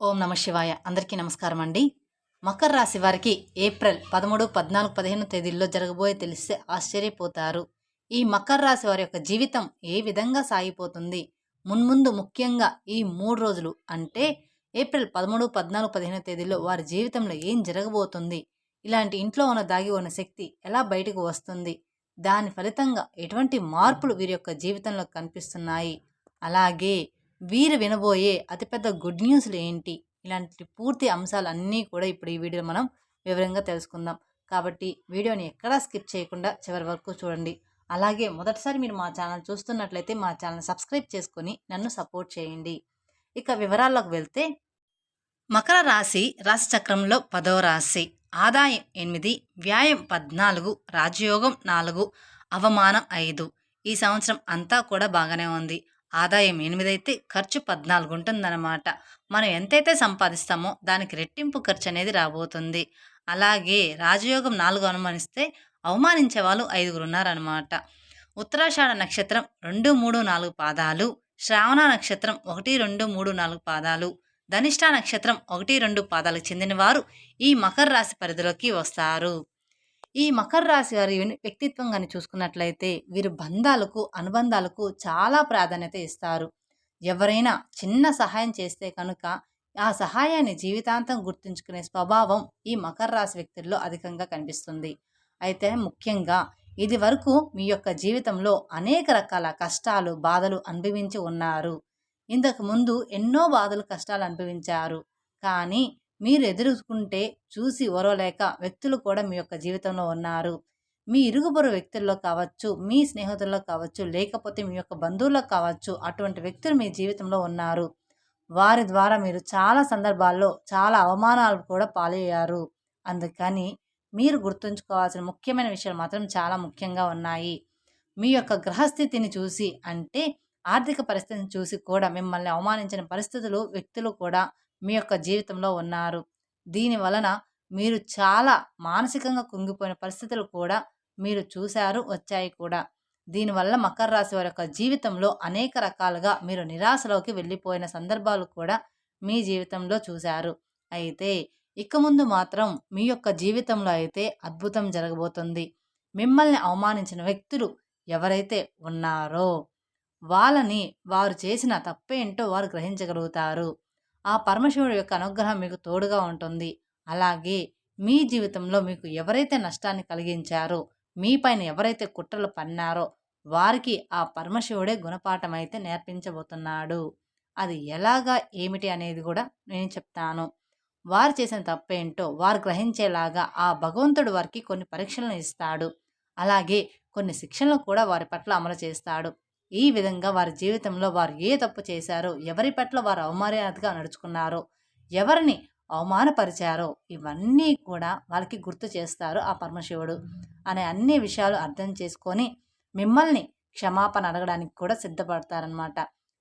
ఓం నమ శివాయ. అందరికీ నమస్కారం అండి. మకర రాశి వారికి ఏప్రిల్ పదమూడు పద్నాలుగు పదిహేను తేదీల్లో జరగబోయే తెలిస్తే ఆశ్చర్యపోతారు. ఈ మకర రాశి వారి యొక్క జీవితం ఏ విధంగా సాగిపోతుంది? మున్ముందు ముఖ్యంగా ఈ మూడు రోజులు అంటే ఏప్రిల్ పదమూడు పద్నాలుగు పదిహేను తేదీల్లో వారి జీవితంలో ఏం జరగబోతుంది? ఇలాంటి ఇంట్లో ఉన్న దాగి ఉన్న శక్తి ఎలా బయటకు వస్తుంది? దాని ఫలితంగా ఎటువంటి మార్పులు వీరి యొక్క జీవితంలో కనిపిస్తున్నాయి? అలాగే వీరు వినబోయే అతిపెద్ద గుడ్ న్యూస్లు ఏంటి? ఇలాంటి పూర్తి అంశాలన్నీ కూడా ఇప్పుడు ఈ వీడియో మనం వివరంగా తెలుసుకుందాం. కాబట్టి వీడియోని ఎక్కడా స్కిప్ చేయకుండా చివరి వరకు చూడండి. అలాగే మొదటిసారి మీరు మా ఛానల్ చూస్తున్నట్లయితే మా ఛానల్ సబ్స్క్రైబ్ చేసుకొని నన్ను సపోర్ట్ చేయండి. ఇక వివరాల్లోకి వెళ్తే మకర రాశి రాశి చక్రంలో పదవ రాశి. ఆదాయం ఎనిమిది వ్యాయం పద్నాలుగు రాజయోగం నాలుగు అవమానం ఐదు. ఈ సంవత్సరం అంతా కూడా బాగానే ఉంది. ఆదాయం ఎనిమిది అయితే ఖర్చు పద్నాలుగు ఉంటుందన్నమాట మనం ఎంతైతే సంపాదిస్తామో దానికి రెట్టింపు ఖర్చు అనేది రాబోతుంది. అలాగే రాజయోగం నాలుగు అనుమానిస్తే అవమానించే వాళ్ళు ఐదుగురు ఉన్నారనమాట ఉత్తరాషాఢ నక్షత్రం రెండు మూడు నాలుగు పాదాలు. శ్రావణ నక్షత్రం ఒకటి రెండు మూడు నాలుగు పాదాలు. ధనిష్ట నక్షత్రం ఒకటి రెండు పాదాలకు చెందిన వారు ఈ మకర రాశి పరిధిలోకి వస్తారు. ఈ మకర రాశి వారి వ్యక్తిత్వం కానీ చూసుకున్నట్లయితే వీరు బంధాలకు అనుబంధాలకు చాలా ప్రాధాన్యత ఇస్తారు. ఎవరైనా చిన్న సహాయం చేస్తే కనుక ఆ సహాయాన్ని జీవితాంతం గుర్తుంచుకునే స్వభావం ఈ మకర రాశి వ్యక్తుల్లో అధికంగా కనిపిస్తుంది. అయితే ముఖ్యంగా ఇది వరకు మీ యొక్క జీవితంలో అనేక రకాల కష్టాలు బాధలు అనుభవించి ఉన్నారు. ఇంతకు ముందు ఎన్నో బాధలు కష్టాలు అనుభవించారు. కానీ మీరు ఎదుర్కొంటే చూసి ఓరవలేక వ్యక్తులు కూడా మీ యొక్క జీవితంలో ఉన్నారు. మీ ఇరుగుపొరు వ్యక్తుల్లో కావచ్చు మీ స్నేహితుల్లో కావచ్చు లేకపోతే మీ యొక్క బంధువుల్లో కావచ్చు అటువంటి వ్యక్తులు మీ జీవితంలో ఉన్నారు. వారి ద్వారా మీరు చాలా సందర్భాల్లో చాలా అవమానాలు కూడా పాలయ్యారు. అందుకని మీరు గుర్తుంచుకోవాల్సిన ముఖ్యమైన విషయాలు మాత్రం చాలా ముఖ్యంగా ఉన్నాయి. మీ యొక్క గ్రహస్థితిని చూసి అంటే ఆర్థిక పరిస్థితిని చూసి కూడా మిమ్మల్ని అవమానించిన పరిస్థితులు వ్యక్తులు కూడా మీ యొక్క జీవితంలో ఉన్నారు. దీని వలన మీరు చాలా మానసికంగా కుంగిపోయిన పరిస్థితులు కూడా మీరు చూశారు వచ్చాయి కూడా. దీనివల్ల మకర రాశి వారి యొక్క జీవితంలో అనేక రకాలుగా మీరు నిరాశలోకి వెళ్ళిపోయిన సందర్భాలు కూడా మీ జీవితంలో చూశారు. అయితే ఇక ముందు మాత్రం మీ యొక్క జీవితంలో అయితే అద్భుతం జరగబోతుంది. మిమ్మల్ని అవమానించిన వ్యక్తులు ఎవరైతే ఉన్నారో వాళ్ళని వారు చేసిన తప్పేంటో వారు గ్రహించగలుగుతారు. ఆ పరమశివుడి యొక్క అనుగ్రహం మీకు తోడుగా ఉంటుంది. అలాగే మీ జీవితంలో మీకు ఎవరైతే నష్టాన్ని కలిగించారో మీపైన ఎవరైతే కుట్రలు పన్నారో వారికి ఆ పరమశివుడే గుణపాఠం అయితే నేర్పించబోతున్నాడు. అది ఎలాగా ఏమిటి అనేది కూడా నేను చెప్తాను. వారు చేసిన తప్పేంటో వారు గ్రహించేలాగా ఆ భగవంతుడు వారికి కొన్ని పరీక్షలను ఇస్తాడు. అలాగే కొన్ని శిక్షణలు కూడా వారి పట్ల అమలు చేస్తాడు. ఈ విధంగా వారి జీవితంలో వారు ఏ తప్పు చేశారో ఎవరి పట్ల వారు అవమర్యాదగా నడుచుకున్నారో ఎవరిని అవమానపరిచారో ఇవన్నీ కూడా వాళ్ళకి గుర్తు చేస్తారు ఆ పరమశివుడు అనే అన్ని విషయాలు అర్థం చేసుకొని మిమ్మల్ని క్షమాపణ అడగడానికి కూడా సిద్ధపడతారనమాట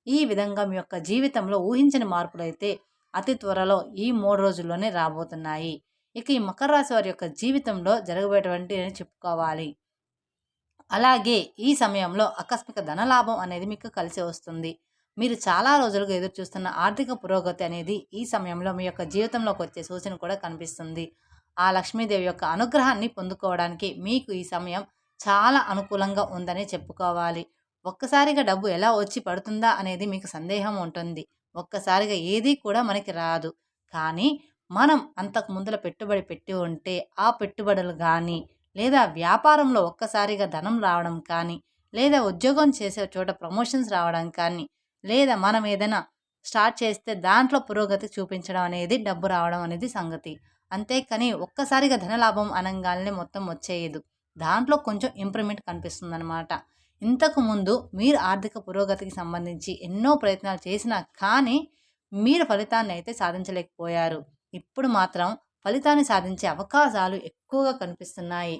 ఈ విధంగా మీ యొక్క జీవితంలో ఊహించని మార్పులు అయితే అతి త్వరలో ఈ మూడు రోజుల్లోనే రాబోతున్నాయి. ఇక ఈ మకర రాశి వారి యొక్క జీవితంలో జరగబోయేటువంటి చెప్పుకోవాలి. అలాగే ఈ సమయంలో ఆకస్మిక ధనలాభం అనేది మీకు కలిసి వస్తుంది. మీరు చాలా రోజులుగా ఎదురు చూస్తున్న ఆర్థిక పురోగతి అనేది ఈ సమయంలో మీ యొక్క జీవితంలోకి వచ్చే సూచన కూడా కనిపిస్తుంది. ఆ లక్ష్మీదేవి యొక్క అనుగ్రహాన్ని పొందుకోవడానికి మీకు ఈ సమయం చాలా అనుకూలంగా ఉందని చెప్పుకోవాలి. ఒక్కసారిగా డబ్బు ఎలా వచ్చి పడుతుందా అనేది మీకు సందేహం ఉంటుంది. ఒక్కసారిగా ఏది కూడా మనకి రాదు. కానీ మనం అంతకు ముందుల పెట్టుబడి పెట్టి ఉంటే ఆ పెట్టుబడులు కానీ లేదా వ్యాపారంలో ఒక్కసారిగా ధనం రావడం కానీ లేదా ఉద్యోగం చేసే చోట ప్రమోషన్స్ రావడం కానీ లేదా మనం ఏదైనా స్టార్ట్ చేస్తే దాంట్లో పురోగతి చూపించడం అనేది డబ్బు రావడం అనేది సంగతి. అంతేకాని ఒక్కసారిగా ధనలాభం అనగానే మొత్తం వచ్చేయదు. దాంట్లో కొంచెం ఇంప్రూవ్మెంట్ కనిపిస్తుంది అనమాట ఇంతకు ముందు మీరు ఆర్థిక పురోగతికి సంబంధించి ఎన్నో ప్రయత్నాలు చేసినా కానీ మీరు ఫలితాన్ని అయితే సాధించలేకపోయారు. ఇప్పుడు మాత్రం ఫలితాన్ని సాధించే అవకాశాలు ఎక్కువగా కనిపిస్తున్నాయి.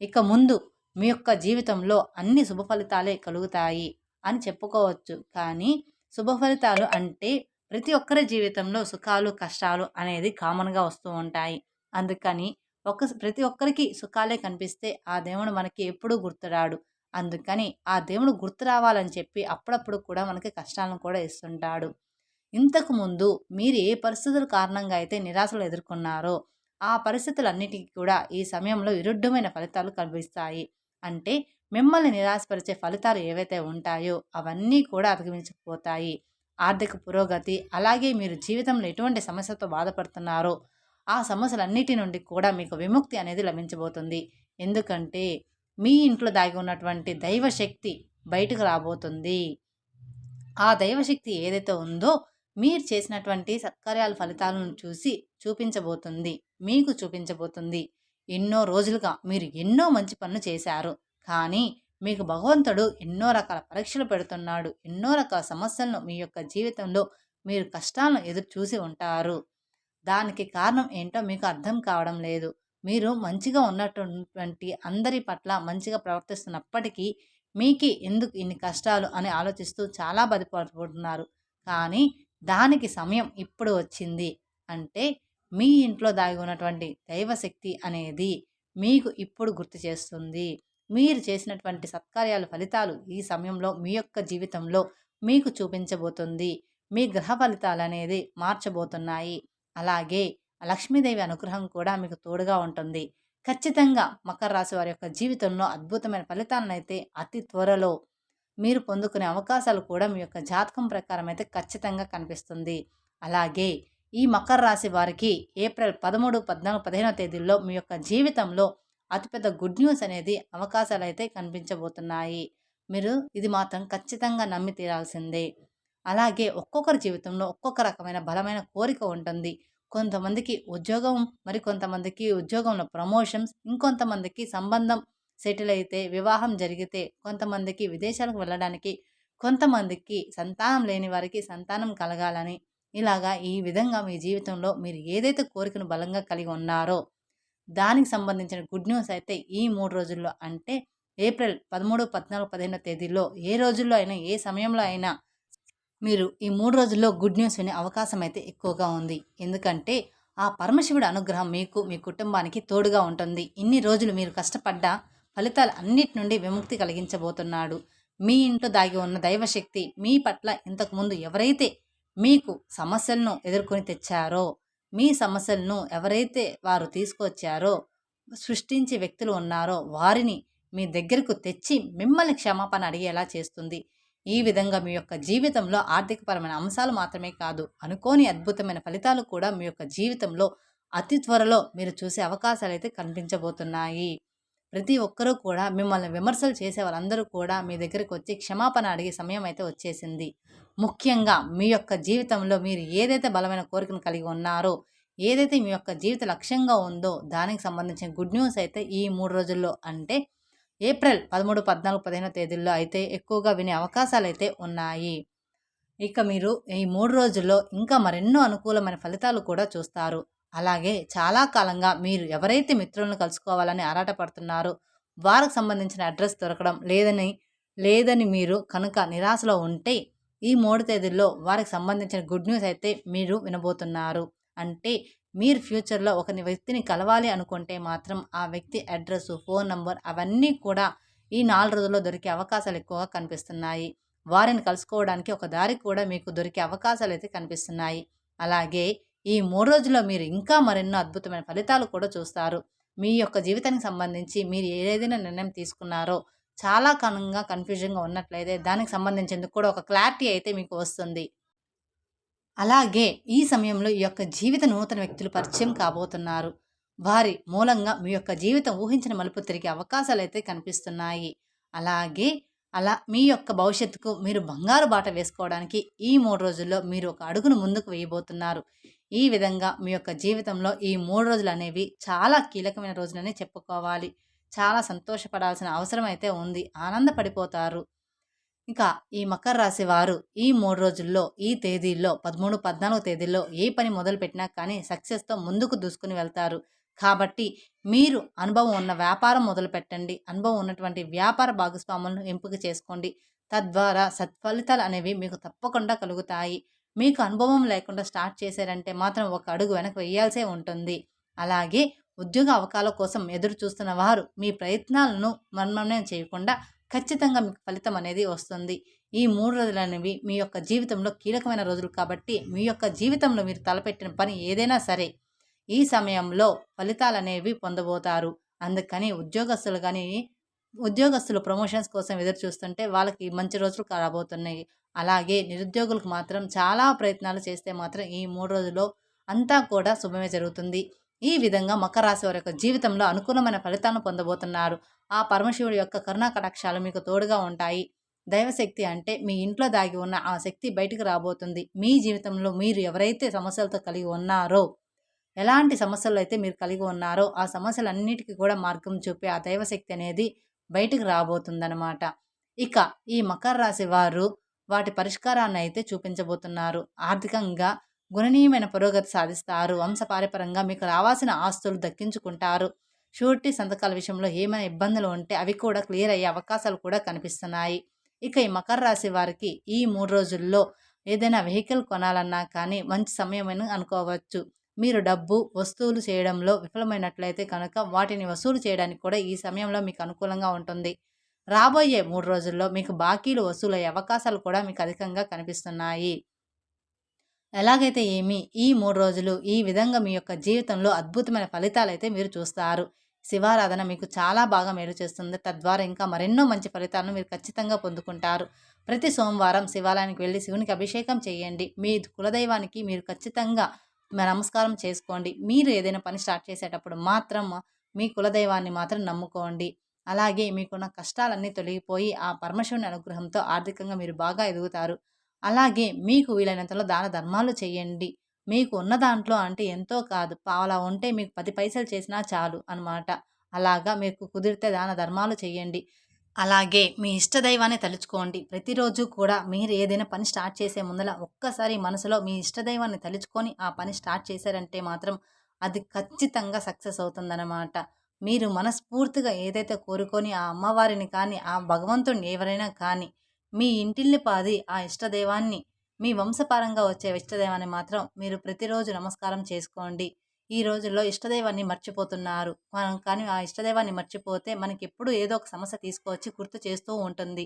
ఇక ముందు మీ యొక్క జీవితంలో అన్ని శుభ ఫలితాలే కలుగుతాయి అని చెప్పుకోవచ్చు. కానీ శుభ ఫలితాలు అంటే ప్రతి ఒక్కరి జీవితంలో సుఖాలు కష్టాలు అనేది కామన్గా వస్తూ ఉంటాయి. అందుకని ఒక ప్రతి ఒక్కరికి సుఖాలే కనిపిస్తే ఆ దేవుడు మనకి ఎప్పుడూ గుర్తురాడు. అందుకని ఆ దేవుడు గుర్తు రావాలని చెప్పి అప్పుడప్పుడు కూడా మనకి కష్టాలను కూడా ఇస్తుంటాడు. ఇంతకుముందు మీరు ఏ పరిస్థితుల కారణంగా అయితే నిరాశలు ఎదుర్కొన్నారో ఆ పరిస్థితులన్నిటికీ కూడా ఈ సమయంలో విరుద్ధమైన ఫలితాలు కనిపిస్తాయి. అంటే మిమ్మల్ని నిరాశపరిచే ఫలితాలు ఏవైతే ఉంటాయో అవన్నీ కూడా అధిగమించకపోతాయి. ఆర్థిక పురోగతి అలాగే మీరు జీవితంలో ఎటువంటి సమస్యతో బాధపడుతున్నారో ఆ సమస్యలన్నిటి నుండి కూడా మీకు విముక్తి అనేది లభించబోతుంది. ఎందుకంటే మీ ఇంట్లో దాగి ఉన్నటువంటి దైవశక్తి బయటకు రాబోతుంది. ఆ దైవశక్తి ఏదైతే ఉందో మీరు చేసినటువంటి సత్కార్యాల ఫలితాలను చూసి చూపించబోతుంది. మీకు చూపించబోతుంది. ఎన్నో రోజులుగా మీరు ఎన్నో మంచి పనులు చేశారు. కానీ మీకు భగవంతుడు ఎన్నో రకాల పరీక్షలు పెడుతున్నాడు. ఎన్నో రకాల సమస్యలను మీ యొక్క జీవితంలో మీరు కష్టాలను ఎదురు చూసి ఉంటారు. దానికి కారణం ఏంటో మీకు అర్థం కావడం లేదు. మీరు మంచిగా ఉన్నటువంటి అందరి పట్ల మంచిగా ప్రవర్తిస్తున్నప్పటికీ మీకి ఎందుకు ఇన్ని కష్టాలు అని ఆలోచిస్తూ చాలా బాధపడుతున్నారు. కానీ దానికి సమయం ఇప్పుడు వచ్చింది అంటే మీ ఇంట్లో దాగి ఉన్నటువంటి దైవశక్తి అనేది మీకు ఇప్పుడు గుర్తు చేస్తుంది. మీరు చేసినటువంటి సత్కార్యాల ఫలితాలు ఈ సమయంలో మీ యొక్క జీవితంలో మీకు చూపించబోతుంది. మీ గ్రహ ఫలితాలు అనేది మార్చబోతున్నాయి. అలాగే లక్ష్మీదేవి అనుగ్రహం కూడా మీకు తోడుగా ఉంటుంది. ఖచ్చితంగా మకర రాశి వారి యొక్క జీవితంలో అద్భుతమైన ఫలితాలను అయితే అతి త్వరలో మీరు పొందుకునే అవకాశాలు కూడా మీ యొక్క జాతకం ప్రకారం అయితే ఖచ్చితంగా కనిపిస్తుంది. అలాగే ఈ మకర రాశి వారికి ఏప్రిల్ పదమూడు పద్నాలుగు పదిహేనో తేదీల్లో మీ యొక్క జీవితంలో అతిపెద్ద గుడ్ న్యూస్ అనేది అవకాశాలు అయితే కనిపించబోతున్నాయి. మీరు ఇది మాత్రం ఖచ్చితంగా నమ్మి తీరాల్సిందే. అలాగే ఒక్కొక్కరి జీవితంలో ఒక్కొక్క రకమైన బలమైన కోరిక ఉంటుంది. కొంతమందికి ఉద్యోగం మరి కొంతమందికి ఉద్యోగంలో ప్రమోషన్స్ ఇంకొంతమందికి సంబంధం సెటిల్ అయితే వివాహం జరిగితే కొంతమందికి విదేశాలకు వెళ్ళడానికి కొంతమందికి సంతానం లేని వారికి సంతానం కలగాలని ఇలాగా ఈ విధంగా మీ జీవితంలో మీరు ఏదైతే కోరికను బలంగా కలిగి ఉన్నారో దానికి సంబంధించిన గుడ్ న్యూస్ అయితే ఈ మూడు రోజుల్లో అంటే ఏప్రిల్ పదమూడు పద్నాలుగు పదిహేను తేదీల్లో ఏ రోజుల్లో అయినా ఏ సమయంలో అయినా మీరు ఈ మూడు రోజుల్లో గుడ్ న్యూస్ వినే అవకాశం అయితే ఎక్కువగా ఉంది. ఎందుకంటే ఆ పరమశివుడి అనుగ్రహం మీకు మీ కుటుంబానికి తోడుగా ఉంటుంది. ఇన్ని రోజులు మీరు కష్టపడ్డ ఫలితాలు అన్నిటి నుండి విముక్తి కలిగించబోతున్నాడు. మీ ఇంట్లో దాగి ఉన్న దైవశక్తి మీ పట్ల ఇంతకుముందు ఎవరైతే మీకు సమస్యలను ఎదుర్కొని తెచ్చారో మీ సమస్యలను ఎవరైతే వారు తీసుకొచ్చారో సృష్టించే వ్యక్తులు ఉన్నారో వారిని మీ దగ్గరకు తెచ్చి మిమ్మల్ని క్షమాపణ అడిగేలా చేస్తుంది. ఈ విధంగా మీ యొక్క జీవితంలో ఆర్థికపరమైన అంశాలు మాత్రమే కాదు అనుకోని అద్భుతమైన ఫలితాలు కూడా మీ యొక్క జీవితంలో అతి త్వరలో మీరు చూసే అవకాశాలు అయితే కనిపించబోతున్నాయి. ప్రతి ఒక్కరూ కూడా మిమ్మల్ని విమర్శలు చేసే వాళ్ళందరూ కూడా మీ దగ్గరికి వచ్చి క్షమాపణ అడిగే సమయం అయితే వచ్చేసింది. ముఖ్యంగా మీ యొక్క జీవితంలో మీరు ఏదైతే బలమైన కోరికను కలిగి ఉన్నారో ఏదైతే మీ యొక్క జీవిత లక్ష్యంగా ఉందో దానికి సంబంధించిన గుడ్ న్యూస్ అయితే ఈ మూడు రోజుల్లో అంటే ఏప్రిల్ పదమూడు పద్నాలుగు పదిహేను తేదీల్లో అయితే ఎక్కువగా వినే అవకాశాలు అయితే ఉన్నాయి. ఇక మీరు ఈ మూడు రోజుల్లో ఇంకా మరెన్నో అనుకూలమైన ఫలితాలు కూడా చూస్తారు. అలాగే చాలా కాలంగా మీరు ఎవరైతే మిత్రులను కలుసుకోవాలని ఆరాటపడుతున్నారో వారికి సంబంధించిన అడ్రస్ దొరకడం లేదని లేదని మీరు కనుక నిరాశలో ఉంటే ఈ మూడు తేదీల్లో వారికి సంబంధించిన గుడ్ న్యూస్ అయితే మీరు వినబోతున్నారు. అంటే మీరు ఫ్యూచర్లో ఒక వ్యక్తిని కలవాలి అనుకుంటే మాత్రం ఆ వ్యక్తి అడ్రస్ ఫోన్ నంబర్ అవన్నీ కూడా ఈ నాలుగు రోజుల్లో దొరికే అవకాశాలు ఎక్కువగా కనిపిస్తున్నాయి. వారిని కలుసుకోవడానికి ఒక దారి కూడా మీకు దొరికే అవకాశాలు అయితే కనిపిస్తున్నాయి. అలాగే ఈ మూడు రోజుల్లో మీరు ఇంకా మరెన్నో అద్భుతమైన ఫలితాలు కూడా చూస్తారు. మీ యొక్క జీవితానికి సంబంధించి మీరు ఏదైనా నిర్ణయం తీసుకున్నారో చాలా కాలంగా కన్ఫ్యూజన్గా ఉన్నట్లయితే దానికి సంబంధించేందుకు కూడా ఒక క్లారిటీ అయితే మీకు వస్తుంది. అలాగే ఈ సమయంలో ఈ యొక్క జీవిత నూతన వ్యక్తులు పరిచయం కాబోతున్నారు. వారి మూలంగా మీ యొక్క జీవితం ఊహించిన మలుపు తిరిగే అవకాశాలు అయితే కనిపిస్తున్నాయి. అలాగే అలా మీ యొక్క భవిష్యత్తుకు మీరు బంగారు బాట వేసుకోవడానికి ఈ మూడు రోజుల్లో మీరు ఒక అడుగును ముందుకు వేయబోతున్నారు. ఈ విధంగా మీ యొక్క జీవితంలో ఈ మూడు రోజులు అనేవి చాలా కీలకమైన రోజులని చెప్పుకోవాలి. చాలా సంతోషపడాల్సిన అవసరం అయితే ఉంది. ఆనందపడిపోతారు. ఇంకా ఈ మకర రాశి వారు ఈ మూడు రోజుల్లో ఈ తేదీల్లో పదమూడు పద్నాలుగు తేదీల్లో ఏ పని మొదలు పెట్టినా కానీ సక్సెస్తో ముందుకు దూసుకుని వెళ్తారు. కాబట్టి మీరు అనుభవం ఉన్న వ్యాపారం మొదలు పెట్టండి అనుభవం ఉన్నటువంటి వ్యాపార భాగస్వాములను ఎంపిక చేసుకోండి. తద్వారా సత్ఫలితాలు అనేవి మీకు తప్పకుండా కలుగుతాయి. మీకు అనుభవం లేకుండా స్టార్ట్ చేశారంటే మాత్రం ఒక అడుగు వెనక వేయాల్సే ఉంటుంది. అలాగే ఉద్యోగ అవకాశాల కోసం ఎదురు చూస్తున్న వారు మీ ప్రయత్నాలను మన్మనం చేయకుండా ఖచ్చితంగా మీకు ఫలితం అనేది వస్తుంది. ఈ మూడు రోజులు అనేవి మీ యొక్క జీవితంలో కీలకమైన రోజులు కాబట్టి మీ యొక్క జీవితంలో మీరు తలపెట్టిన పని ఏదైనా సరే ఈ సమయంలో ఫలితాలు అనేవి పొందబోతారు. అందుకని ఉద్యోగస్తులు కానీ ఉద్యోగస్తులు ప్రమోషన్స్ కోసం ఎదురు చూస్తుంటే వాళ్ళకి మంచి రోజులు రాబోతున్నాయి. అలాగే నిరుద్యోగులకు మాత్రం చాలా ప్రయత్నాలు చేస్తే మాత్రం ఈ మూడు రోజుల్లో అంతా కూడా శుభమే జరుగుతుంది. ఈ విధంగా మకర రాశి వారి యొక్క జీవితంలో అనుకూలమైన ఫలితాలను పొందబోతున్నారు. ఆ పరమశివుడి యొక్క కరుణా కటాక్షాలు మీకు తోడుగా ఉంటాయి. దైవశక్తి అంటే మీ ఇంట్లో దాగి ఉన్న ఆ శక్తి బయటకు రాబోతుంది. మీ జీవితంలో మీరు ఎవరైతే సమస్యలతో కలిగి ఉన్నారో ఎలాంటి సమస్యలు అయితే మీరు కలిగి ఉన్నారో ఆ సమస్యలన్నిటికీ కూడా మార్గం చూపే ఆ దైవశక్తి అనేది బయటకు రాబోతుందనమాట ఇక ఈ మకర రాశి వారు వాటి పరిష్కారాన్ని అయితే చూపించబోతున్నారు. ఆర్థికంగా గుణనీయమైన పురోగతి సాధిస్తారు. వంశపారపరంగా మీకు రావాల్సిన ఆస్తులు దక్కించుకుంటారు. షూరిటీ సంతకాల విషయంలో ఏమైనా ఇబ్బందులు ఉంటే అవి కూడా క్లియర్ అయ్యే అవకాశాలు కూడా కనిపిస్తున్నాయి. ఇక ఈ మకర రాశి వారికి ఈ మూడు రోజుల్లో ఏదైనా వెహికల్ కొనాలన్నా కానీ మంచి సమయమని అనుకోవచ్చు. మీరు డబ్బు వస్తువులు చేయడంలో విఫలమైనట్లయితే కనుక వాటిని వసూలు చేయడానికి కూడా ఈ సమయంలో మీకు అనుకూలంగా ఉంటుంది. రాబోయే మూడు రోజుల్లో మీకు బాకీలు వసూలయ్యే అవకాశాలు కూడా మీకు అధికంగా కనిపిస్తున్నాయి. ఎలాగైతే ఏమి ఈ మూడు రోజులు ఈ విధంగా మీ యొక్క జీవితంలో అద్భుతమైన ఫలితాలు అయితే మీరు చూస్తారు. శివారాధన మీకు చాలా బాగా మేలు చేస్తుంది. తద్వారా ఇంకా మరెన్నో మంచి ఫలితాలను మీరు ఖచ్చితంగా పొందుకుంటారు. ప్రతి సోమవారం శివాలయానికి వెళ్ళి శివునికి అభిషేకం చేయండి. మీ కులదైవానికి మీరు ఖచ్చితంగా నమస్కారం చేసుకోండి. మీరు ఏదైనా పని స్టార్ట్ చేసేటప్పుడు మాత్రం మీ కులదైవాన్ని మాత్రం నమ్ముకోండి. అలాగే మీకున్న కష్టాలన్నీ తొలగిపోయి ఆ పరమశివుని అనుగ్రహంతో ఆర్థికంగా మీరు బాగా ఎదుగుతారు. అలాగే మీకు వీలైనంతలో దాన ధర్మాలు చేయండి. మీకు ఉన్న దాంట్లో అంటే ఎంతో కాదు. పావలా ఉంటే మీకు పది పైసలు చేసినా చాలు అనమాట అలాగా మీకు కుదిరితే దాన ధర్మాలు చేయండి. అలాగే మీ ఇష్టదైవాన్ని తలుచుకోండి. ప్రతిరోజు కూడా మీరు ఏదైనా పని స్టార్ట్ చేసే ముందర ఒక్కసారి మనసులో మీ ఇష్టదైవాన్ని తలుచుకొని ఆ పని స్టార్ట్ చేశారంటే మాత్రం అది ఖచ్చితంగా సక్సెస్ అవుతుందన్నమాట. మీరు మనస్ఫూర్తిగా ఏదైతే కోరుకొని ఆ అమ్మవారిని కానీ ఆ భగవంతుణ్ణి ఎవరైనా కానీ మీ ఇంటిల్లి పాది ఆ ఇష్టదైవాన్ని మీ వంశపారంగా వచ్చే ఇష్టదైవాన్ని మాత్రం మీరు ప్రతిరోజు నమస్కారం చేసుకోండి. ఈ రోజుల్లో ఇష్టదైవాన్ని మర్చిపోతున్నారు. మనం కానీ ఆ ఇష్టదైవాన్ని మర్చిపోతే మనకి ఎప్పుడు ఏదో ఒక సమస్య తీసుకొచ్చి గుర్తు చేస్తూ ఉంటుంది.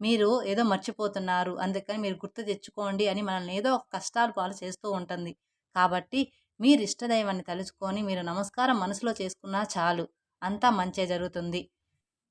మీరు ఏదో మర్చిపోతున్నారు అందుకని మీరు గుర్తు తెచ్చుకోండి అని మనల్ని ఏదో ఒక కష్టాలు పాలు చేస్తూ ఉంటుంది. కాబట్టి మీరు ఇష్టదైవాన్ని తలుచుకొని మీరు నమస్కారం మనసులో చేసుకున్నా చాలు. అంతా మంచే జరుగుతుంది.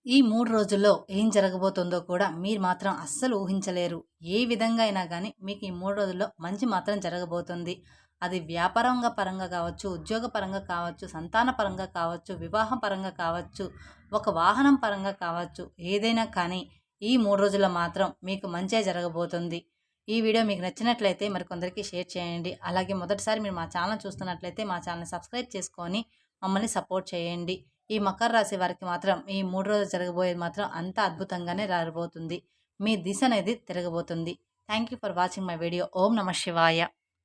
ఈ మూడు రోజుల్లో ఏం జరగబోతుందో కూడా మీరు మాత్రం అస్సలు ఊహించలేరు. ఏ విధంగా అయినా కానీ మీకు ఈ మూడు రోజుల్లో మంచి మాత్రం జరగబోతుంది. అది వ్యాపారంగా పరంగా కావచ్చు ఉద్యోగ పరంగా కావచ్చు సంతాన పరంగా కావచ్చు వివాహం పరంగా కావచ్చు ఒక వాహనం పరంగా కావచ్చు ఏదైనా కానీ ఈ మూడు రోజుల్లో మాత్రం మీకు మంచే జరగబోతుంది. ఈ వీడియో మీకు నచ్చినట్లయితే మరి కొందరికి షేర్ చేయండి. అలాగే మొదటిసారి మీరు మా ఛానల్ చూస్తున్నట్లయితే మా ఛానల్ సబ్స్క్రైబ్ చేసుకొని మమ్మల్ని సపోర్ట్ చేయండి. ఈ మకర రాశి వారికి మాత్రం ఈ మూడు రోజులు జరగబోయేది మాత్రం అంత అద్భుతంగానే రాబోతుంది. మీ దిశ అనేది తిరగబోతుంది. Thank you for watching my video ఓం నమ శివాయ.